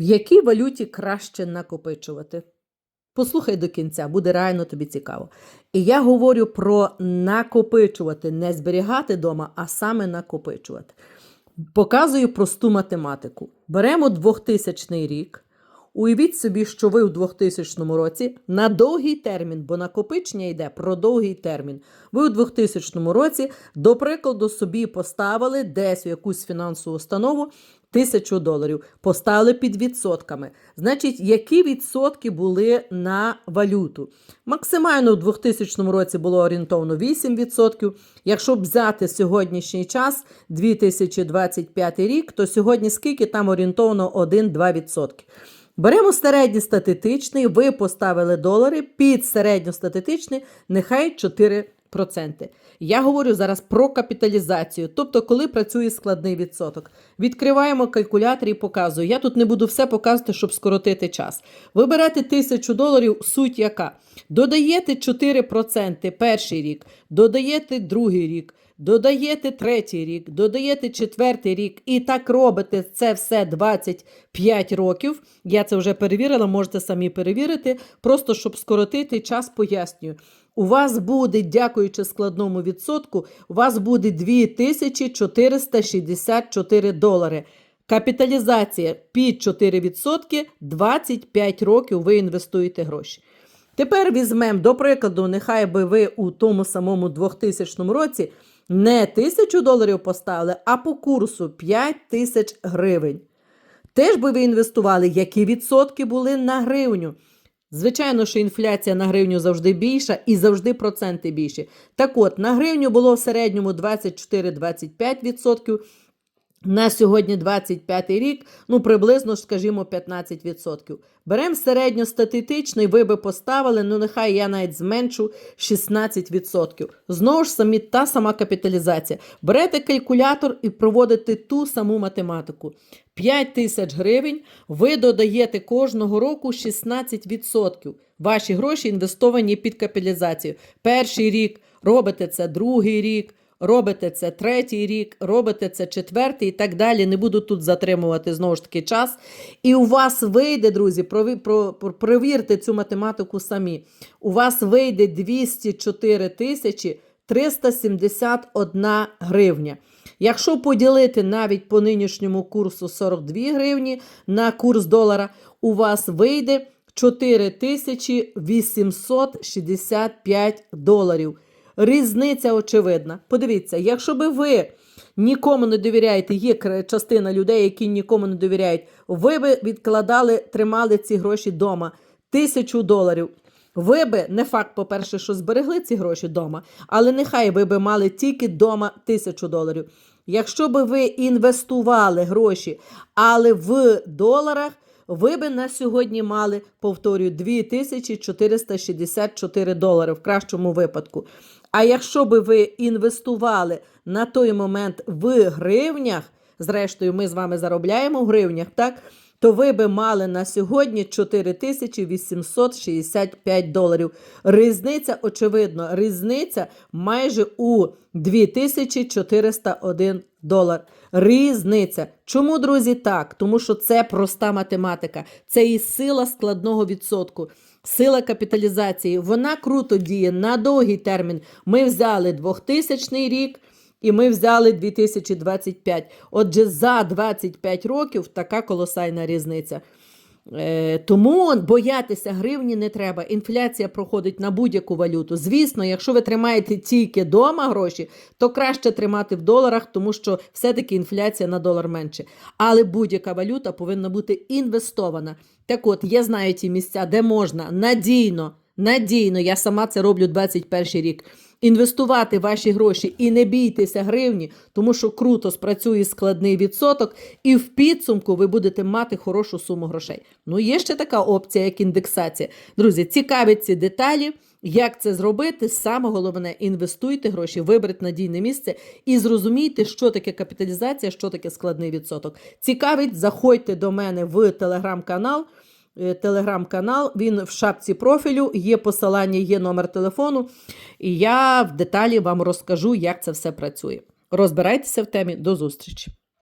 В якій валюті краще накопичувати? Послухай до кінця, буде реально тобі цікаво. І я говорю про накопичувати, не зберігати вдома, а саме накопичувати. Показую просту математику. Беремо 2000 рік. Уявіть собі, що ви у 2000 році на довгий термін, бо накопичення йде про довгий термін. Ви у 2000 році, до прикладу, собі поставили десь у якусь фінансову установу тисячу доларів, поставили під відсотками. Значить, які відсотки були на валюту? Максимально у 2000 році було орієнтовно 8%. Якщо взяти сьогоднішній час, 2025 рік, то сьогодні скільки там орієнтовно 1-2%. Беремо середньостатистичний, ви поставили долари під середньостатистичний, нехай 4%. Я говорю зараз про капіталізацію, тобто, коли працює складний відсоток. Відкриваємо калькулятор і показую. Я тут не буду все показувати, щоб скоротити час. Ви берете 1000 доларів, суть яка? Додаєте 4% перший рік, додаєте другий рік. Додаєте третій рік, додаєте четвертий рік, і так робите це все 25 років. Я це вже перевірила, можете самі перевірити. Просто щоб скоротити час, пояснюю. У вас буде, дякуючи складному відсотку, у вас буде 2464 долари. Капіталізація під 4%, 25 років ви інвестуєте гроші. Тепер візьмемо, до прикладу, нехай би ви у тому самому 2000 році не тисячу доларів поставили, а по курсу 5 тисяч гривень. Теж би ви інвестували, які відсотки були на гривню. Звичайно, що інфляція на гривню завжди більша і завжди проценти більші. Так от, на гривню було в середньому 24-25%. На сьогодні 25 рік, ну приблизно, скажімо, 15%. Беремо середньостатистичний, ви би поставили, ну нехай я навіть зменшу 16%. Знову ж самі та сама капіталізація. Берете калькулятор і проводите ту саму математику. 5 тисяч гривень ви додаєте кожного року 16%. Ваші гроші інвестовані під капіталізацію. Перший рік робите це другий рік. Робите це третій рік, робите це четвертий і так далі. Не буду тут затримувати знову ж таки час. І у вас вийде, друзі, провірте цю математику самі. У вас вийде 204 тисячі 371 гривня. Якщо поділити навіть по нинішньому курсу 42 гривні на курс долара, у вас вийде 4865 доларів. Різниця очевидна. Подивіться, якщо би ви нікому не довіряєте, є частина людей, які нікому не довіряють, ви би відкладали, тримали ці гроші вдома. Тисячу доларів. Ви би, не факт, по-перше, що зберегли ці гроші вдома, але нехай ви би мали тільки вдома тисячу доларів. Якщо би ви інвестували гроші, але в доларах, ви би на сьогодні мали, повторюю, 2464 долари в кращому випадку. А якщо би ви інвестували на той момент в гривнях, зрештою, ми з вами заробляємо в гривнях, так? То ви би мали на сьогодні 4865 доларів. Різниця, очевидно, різниця майже у 2401 долар. Різниця. Чому, друзі, так? Тому що це проста математика, це і сила складного відсотку. Сила капіталізації, вона круто діє на довгий термін. Ми взяли 2000 рік і ми взяли 2025. Отже, за 25 років така колосальна різниця. Е, тому боятися гривні не треба. Інфляція проходить на будь-яку валюту. Звісно, якщо ви тримаєте тільки вдома гроші, то краще тримати в доларах, тому що все-таки інфляція на долар менше. Але будь-яка валюта повинна бути інвестована. Так от, я знаю ті місця, де можна надійно, надійно, я сама це роблю 21 рік інвестувати ваші гроші і не бійтеся гривні, тому що круто спрацює складний відсоток, і в підсумку ви будете мати хорошу суму грошей. Ну, є ще така опція, як індексація. Друзі, цікавить ці деталі. Як це зробити? Саме головне інвестуйте гроші, виберіть надійне місце і зрозумійте, що таке капіталізація, що таке складний відсоток. Цікавить, заходьте до мене в телеграм-канал. Е, телеграм-канал. Він в шапці профілю, є посилання, є номер телефону. І я в деталі вам розкажу, як це все працює. Розбирайтеся в темі. До зустрічі!